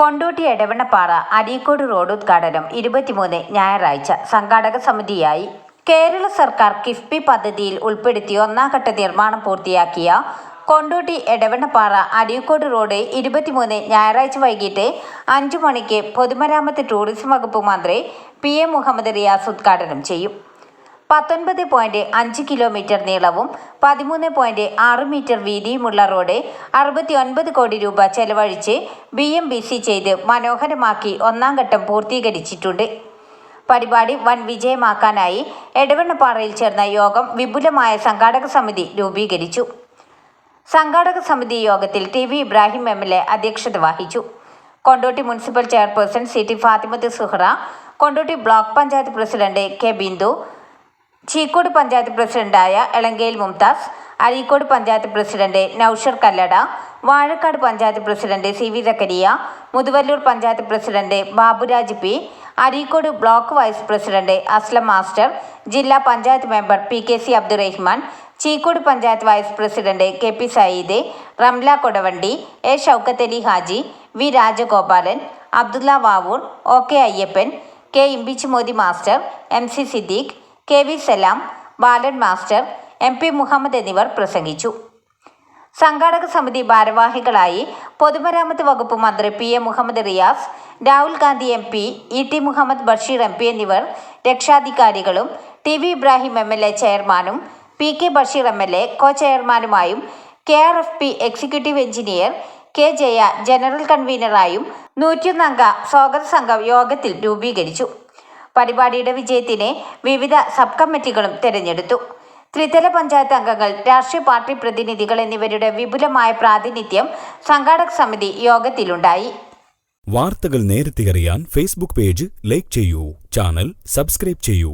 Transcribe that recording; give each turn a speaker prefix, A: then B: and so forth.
A: Kondotty Edavannappara Areekode road ഉദ്ഘാടനം. ഇരുപത്തിമൂന്ന് ഞായറാഴ്ച സംഘാടക സമിതിയായി കേരള സർക്കാർ കിഫ്ബി പദ്ധതിയിൽ ഉൾപ്പെടുത്തി ഒന്നാംഘട്ട നിർമ്മാണം പൂർത്തിയാക്കിയ കൊണ്ടോട്ടി എടവണ്ണപ്പാറ അരീക്കോട് റോഡ് ഇരുപത്തിമൂന്ന് ഞായറാഴ്ച വൈകിട്ട് അഞ്ചു മണിക്ക് പൊതുമരാമത്ത് ടൂറിസം വകുപ്പ് മന്ത്രി പി എ മുഹമ്മദ് റിയാസ് ഉദ്ഘാടനം ചെയ്യും. പത്തൊൻപത് പോയിന്റ് അഞ്ച് കിലോമീറ്റർ നീളവും പതിമൂന്ന് പോയിന്റ് ആറ് മീറ്റർ വീതിയുമുള്ള റോഡ് അറുപത്തി ഒൻപത് കോടി രൂപ ചെലവഴിച്ച് ബി എം ബി സി ചെയ്ത് മനോഹരമാക്കി ഒന്നാം ഘട്ടം പൂർത്തീകരിച്ചിട്ടുണ്ട്. പരിപാടി വൻ വിജയമാക്കാനായി എടവണ്ണപ്പാറയിൽ ചേർന്ന യോഗം വിപുലമായ സംഘാടക സമിതി രൂപീകരിച്ചു. സംഘാടക സമിതി യോഗത്തിൽ T V Ibrahim M L A അധ്യക്ഷത വഹിച്ചു. Kondotty municipal chairperson C T Fathimath Suhra Kondotty block panchayat president K Bindu Cheekode panchayat പ്രസിഡന്റായ Elankel Mumtaz Areekode panchayat president Noushar Kallada Vazhakkad panchayat president C V Zakariya Muthuvallur panchayat president Baburaj P Areekode block vice president Aslam master ജില്ലാ panchayat member P K C Abdurahman Cheekode panchayat vice president K P Sayeed Ramla Kodavandi A Shoukath Ali Haji V Rajagopalan Abdulla Vavoor O K Ayyappan K Imbichi Modi master M C Siddique K V Salam Balan master M P Muhammad എന്നിവർ പ്രസംഗിച്ചു. സംഘാടക സമിതി ഭാരവാഹികളായി പൊതുമരാമത്ത് വകുപ്പ് മന്ത്രി P A Muhammad Riyas Rahul Gandhi M P E T Muhammad Basheer M P എന്നിവർ രക്ഷാധികാരികളും T V Ibrahim M L A ചെയർമാനും P K Basheer M L A co ചെയർമാനുമായും K R F P executive engineer K Jaya general കൺവീനറായും നൂറ്റിയൊന്നംഗ സ്വാഗത സംഘം യോഗത്തിൽ രൂപീകരിച്ചു. പരിപാടിയുടെ വിജയത്തിനെ വിവിധ sub കമ്മിറ്റികളും തെരഞ്ഞെടുത്തു. ത്രിതല പഞ്ചായത്ത് അംഗങ്ങൾ രാഷ്ട്രീയ പാർട്ടി പ്രതിനിധികൾ എന്നിവരുടെ വിപുലമായ പ്രാതിനിധ്യം സംഘാടക സമിതി യോഗത്തിലുണ്ടായി.
B: വാർത്തകൾ നേരത്തെ അറിയാൻ ഫേസ്ബുക്ക് പേജ് ലൈക്ക് ചെയ്യൂ ചാനൽ സബ്സ്ക്രൈബ് ചെയ്യൂ.